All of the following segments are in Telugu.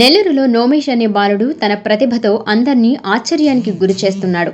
నెల్లూరులో నోమేష్ అనే బాలుడు తన ప్రతిభతో అందరినీ ఆశ్చర్యానికి గురి చేస్తున్నాడు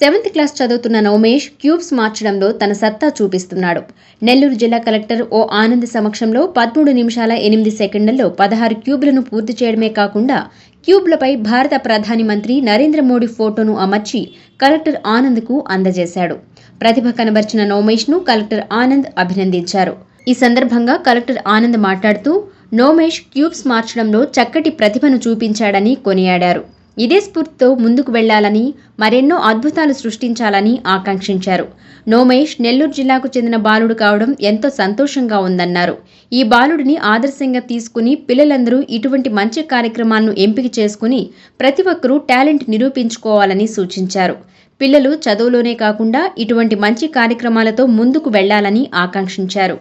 సెవెంత్ క్లాస్ చదువుతున్న నోమేష్ క్యూబ్స్ మార్చడంలో తన సత్తా చూపిస్తున్నాడు. నెల్లూరు జిల్లా కలెక్టర్ ఓ ఆనంద్ సమక్షంలో పదమూడు నిమిషాల ఎనిమిది సెకండ్లలో పదహారు క్యూబ్లను పూర్తి చేయడమే కాకుండా క్యూబ్లపై భారత ప్రధాని మంత్రి నరేంద్ర మోడీ ఫోటోను అమర్చి కలెక్టర్ ఆనంద్కు అందజేశాడు. ప్రతిభ కనబర్చిన నోమేష్ను కలెక్టర్ ఆనంద్ అభినందించారు. ఈ సందర్భంగా కలెక్టర్ ఆనంద్ మాట్లాడుతూ నోమేష్ క్యూబ్స్ మార్చడంలో చక్కటి ప్రతిభను చూపించాడని కొనియాడారు. ఇదే స్ఫూర్తితో ముందుకు వెళ్ళాలని మరెన్నో అద్భుతాలు సృష్టించాలని ఆకాంక్షించారు. నోమేష్ నెల్లూరు జిల్లాకు చెందిన బాలుడు కావడం ఎంతో సంతోషంగా ఉందన్నారు. ఈ బాలుడిని ఆదర్శంగా తీసుకుని పిల్లలందరూ ఇటువంటి మంచి కార్యక్రమాలను ఎంపిక చేసుకుని ప్రతి ఒక్కరూ టాలెంట్ నిరూపించుకోవాలని సూచించారు. పిల్లలు చదువులోనే కాకుండా ఇటువంటి మంచి కార్యక్రమాలతో ముందుకు వెళ్ళాలని ఆకాంక్షించారు.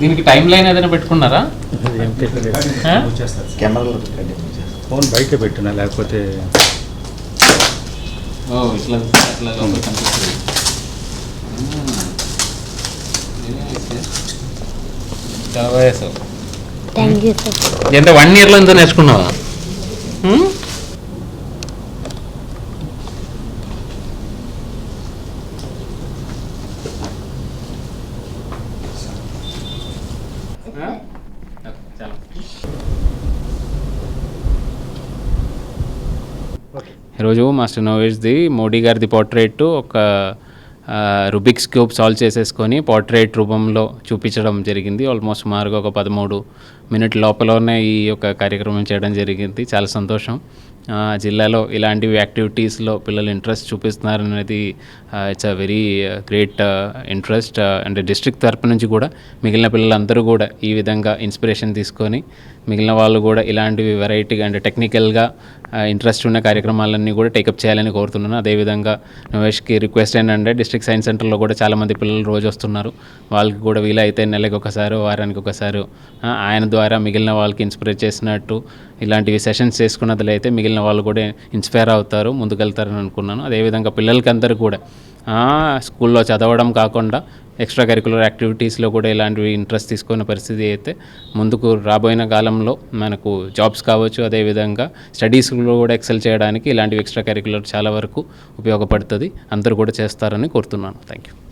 దీనికి టైం లైన్ ఏదైనా పెట్టుకున్నారా? కెమెరాలో ఫోన్ బయట పెట్టినా లేకపోతే ఓ ఇట్లా అట్లా కనిపిస్తుంది. ఎంత వన్ ఇయర్లో ఎంతో నేర్చుకున్నావా? ఈరోజు మాస్టర్ నోవేష్ది మోడీ గారిది పోర్ట్రేట్ ఒక రుబిక్స్ క్యూబ్ సాల్వ్ చేసేసుకొని పోర్ట్రేట్ రూపంలో చూపించడం జరిగింది. ఆల్మోస్ట్ సుమారుగా ఒక పదమూడు మినిట్ లోపలనే ఈ యొక్క కార్యక్రమం చేయడం జరిగింది. చాలా సంతోషం. జిల్లాలో ఇలాంటివి యాక్టివిటీస్లో పిల్లలు ఇంట్రెస్ట్ చూపిస్తున్నారు అనేది it's a very great interest and district తరపు నుంచి కూడా మిగిలిన పిల్లలందరూ కూడా ఈ విధంగా ఇన్స్పిరేషన్ తీసుకొని మిగిలిన వాళ్ళు కూడా ఇలాంటివి వెరైటీగా అంటే టెక్నికల్గా ఇంట్రెస్ట్ ఉన్న కార్యక్రమాలన్నీ కూడా టేకప్ చేయాలని కోరుతున్నాను. అదేవిధంగా నవేష్కి రిక్వెస్ట్ ఏంటంటే డిస్ట్రిక్ట్ సైన్స్ సెంటర్లో కూడా చాలామంది పిల్లలు రోజు వస్తున్నారు. వాళ్ళకి కూడా వీలైతే నెలకి ఒకసారి వారానికి ఒకసారి ఆయన ద్వారా మిగిలిన వాళ్ళకి ఇన్స్పైర్ చేసినట్టు ఇలాంటివి సెషన్స్ చేసుకున్నట్లయితే మిగిలిన వాళ్ళు కూడా ఇన్స్పైర్ అవుతారు ముందుకెళ్తారని అనుకున్నాను. అదేవిధంగా పిల్లలకి అందరూ కూడా స్కూల్లో చదవడం కాకుండా ఎక్స్ట్రా కరికులర్ యాక్టివిటీస్లో కూడా ఇలాంటివి ఇంట్రెస్ట్ తీసుకున్న పరిస్థితి అయితే ముందుకు రాబోయిన కాలంలో మనకు జాబ్స్ కావచ్చు అదేవిధంగా స్టడీస్లో కూడా ఎక్సెల్ చేయడానికి ఇలాంటివి ఎక్స్ట్రా కరికులర్ చాలా వరకు ఉపయోగపడుతుంది. అందరూ కూడా చేస్తారని కోరుతున్నాను. Thank you